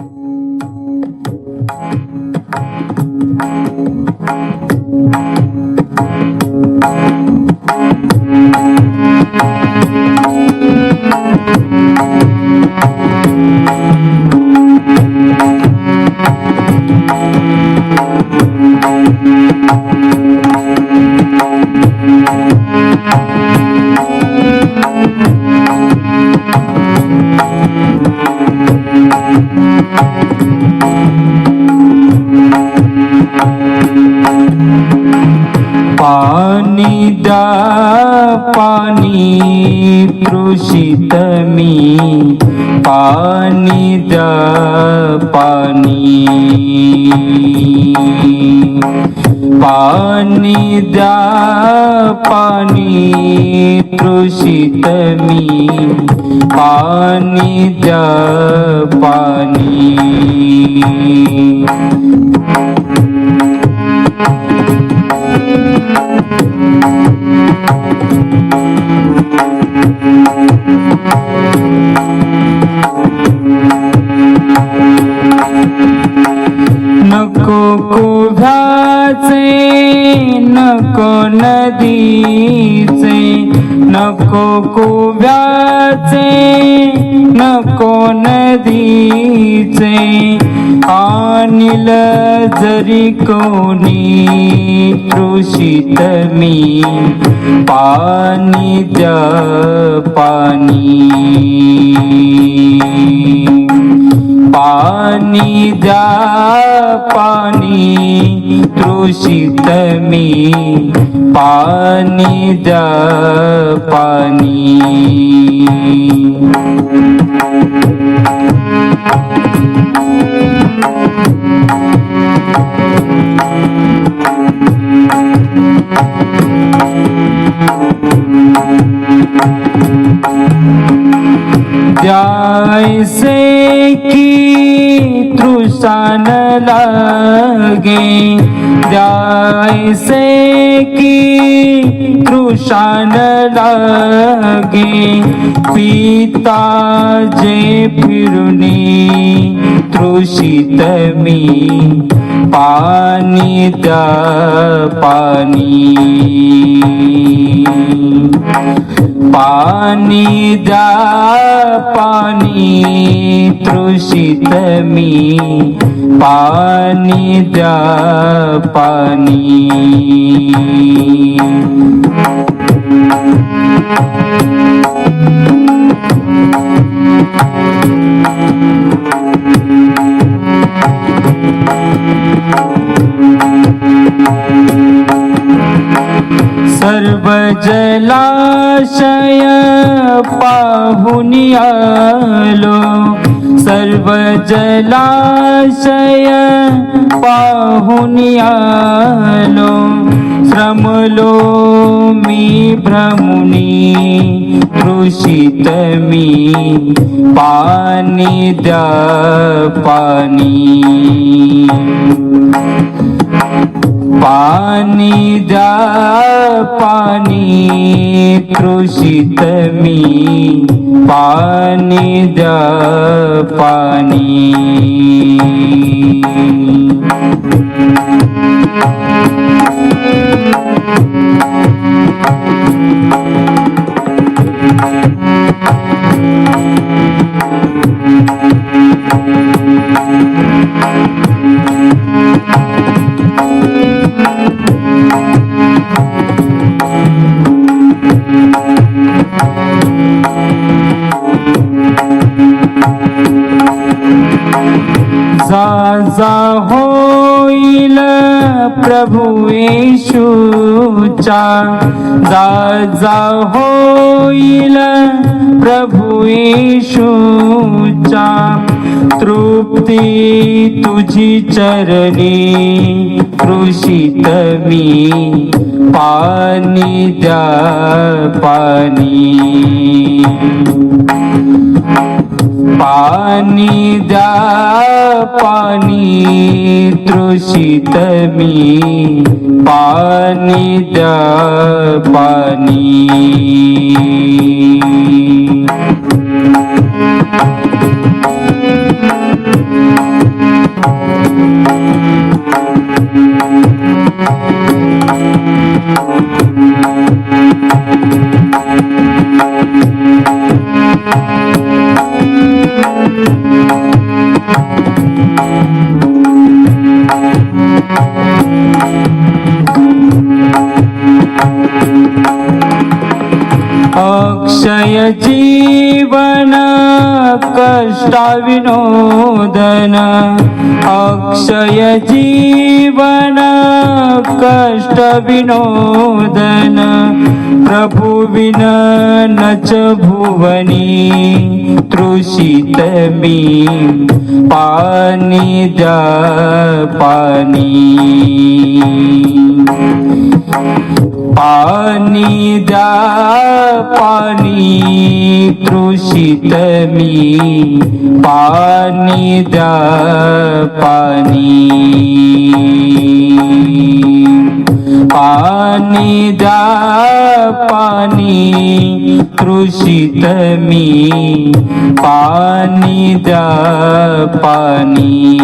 पाणी पाणी तृषित मी. पाणी द्या पाणी. पाणी द्या पाणी तृषित मी. पाणी द्या पाणी. नको नको नदीचे नको कुभ्याचे नको नदीचे. आणिल जरी कोणी कृषित मी पाणी द्या पाणी. पाणी जा पाणी तृषित मी पाणी जा पाणी Thank you. द्यायसे की तृषान लागे। द्यायसे की तृषान लागे। पिता जे फिरुनी तृषित मी। पाणी द्या पाणी। पाणी द्या पाणी तृषित मी. पाणी द्या पाणी. सर्वजलाशय पाहुनियालो सर्वजलाशय पाहुनियालो श्रमलो जलाशय भ्रमुनि श्रमलोमि पानि दृषितमि पनिद पाणी पाणी द्या पाणी कृषित मी. पाणी द्या पाणी. प्रभु येशूचा जा जा होईल. प्रभु येशूचा तृप्ती तुझी चरणी कृषित मी पाणी द्या पाणी. पाणी द्या पाणी तृषित मी. पाणी द्या पाणी. कष्टाविनोदन अक्षय जीवन कष्टविनोदन प्रभुविन न च भुवनी तृषित मी पानी द्या पानी पानी द्या पानी तृषित मी पाणी द्या पाणी. पाणी द्या पाणी तृषित मी पाणी द्या पाणी.